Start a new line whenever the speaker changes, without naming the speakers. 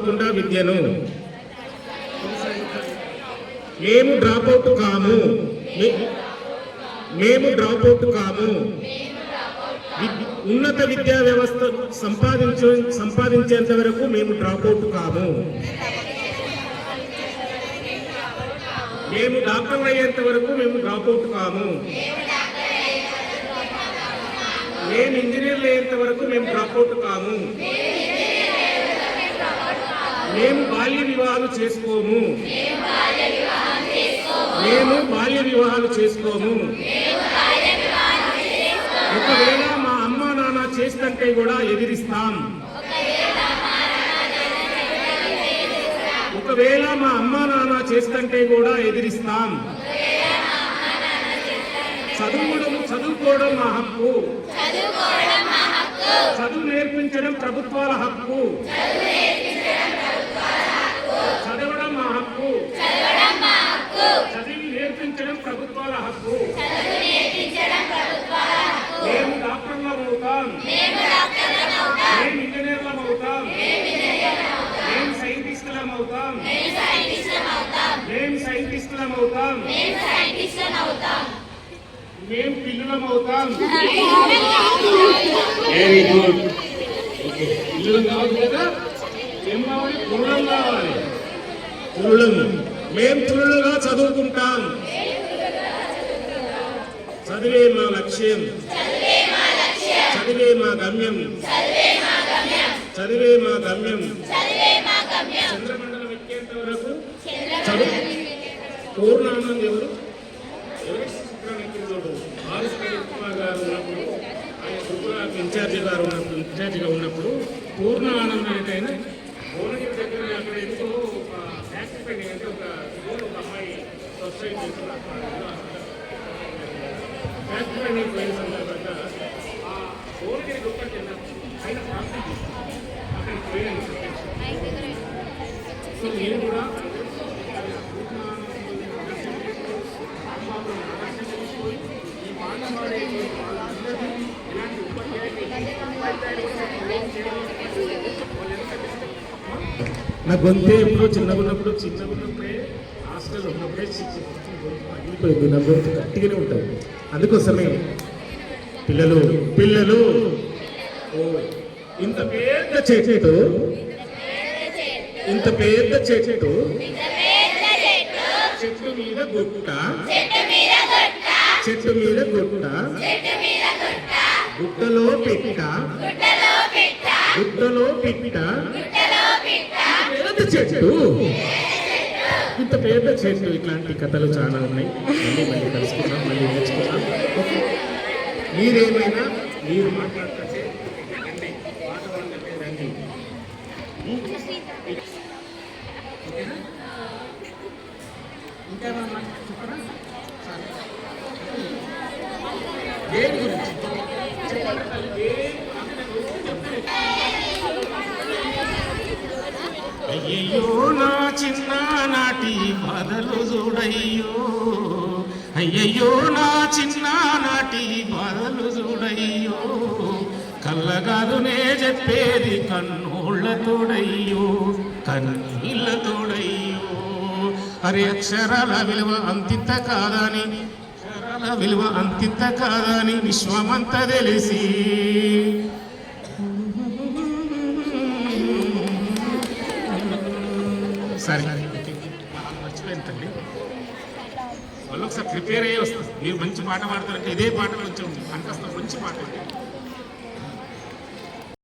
కాకుండా విద్యను? మేము డ్రాప్అవుట్ కాము. మేము డ్రాప్అవుట్ కాము. ఉన్నత విద్యా వ్యవస్థ సంపాదించ సంపాదించేంత వరకు మేము డ్రాప్అవుట్ కాము. మేము డాక్టర్లు అయ్యేంత వరకు మేము డ్రాప్అవుట్ కాము. మేము ఇంజనీర్లు అయ్యేంత వరకు మేము డ్రాప్అవుట్ కాము. మేము బాల్య వివాహాలు చేసుకోము. మేము బాల్య వివాహాలు చేసుకోము. ఒకవేళ మా అమ్మ నాన్న చేస్తుంటే కూడా ఎదిరిస్తాం. ఒకవేళ మా అమ్మ నాన్న చేస్తుంటే కూడా ఎదిరిస్తాం. చదువుకోవడం చదువుకోవడం మా హక్కు. చదువు నేర్పించడం ప్రభుత్వాల హక్కు చదవడం మా హక్కు చదివి నేర్పించడం ప్రభుత్వాల హక్కు మేము డాక్టర్లం అవుతాం మేము ఇంజనీర్లం అవుతాం మేము సైంటిస్టులం అవుతాం మేము సైంటిస్టులం అవుతాం మేము పిల్లులం అవుతాం వెరీ గుడ్ పిల్లులం కావాలి కదా? ఏం కావాలి పురులం కావాలి. పురులం మేము పురులుగా చదువుకుంటాం. చదివే మా లక్ష్యం. చదివే మా గమ్యం. చదివే మా గమ్యం. చంద్రమండలం ఎక్కేంత వరకు? చదువు. పూర్ణానంద్ ఎవరు? పూర్ణ ఆనందం అంటే ఆయన భువనగిరి దగ్గర అక్కడ ఎందుకో యాక్సిడెంట్ అంటే ఒక ఊరు ఒక అమ్మాయి సొసైటీ యాక్సిడెంట్ పోయిన సందర్భంగా ఆ భువనగిరి గొప్ప కింద ఆయన ప్రాంతం అక్కడికి పోయాను. సో నేను కూడా నా గొంతే ఎప్పుడు చిన్నగా ఉన్నప్పుడు చిన్నగా ఉన్నప్పుడే హాస్టల్ ఉన్నప్పుడే చి- పగిలిపోయింది. నా గొంతు గట్టిగానే ఉంటుంది. అందుకోసమే పిల్లలు పిల్లలు ఇంత పెద్ద చెట్టు ఇంత పెద్ద చెట్టు చెట్టు మీద గుట్ట చెట్టు మీద గుట్ట గుట్టలో పెట్ట గుట్టలో పిట్ట చెట్టు. ఇంత పెద్ద చెట్టు. ఇట్లాంటి కథలు చాలా ఉన్నాయి. మళ్ళీ మళ్ళీ కలుసుకుందాం. మళ్ళీ నేర్చుకుందాం. మీరేమైనా మీరు మాట్లాడుతుంటే రండి. పాట అయ్యో నా చిన్న నాటి బాధలు చూడయ్యో అయ్యయ్యో నా చిన్న నాటి బాధలు చూడయ్యో కళ్ళగాదునే చెప్పేది కన్నోళ్ళ తోడయ్యో కన్నీళ్ళ తోడయ్యో అరే అక్షరాల విలువ అంతింత కాదని అక్షరాల విలువ అంతింత కాదని విశ్వమంతా తెలిసి సరే మర్చిపోయింది తల్లి వాళ్ళు ఒకసారి ప్రిపేర్ అయ్యి వస్తారు మీరు మంచి పాట పాడతారంటే ఇదే పాట కొంచెం అంతస్త మంచి పాట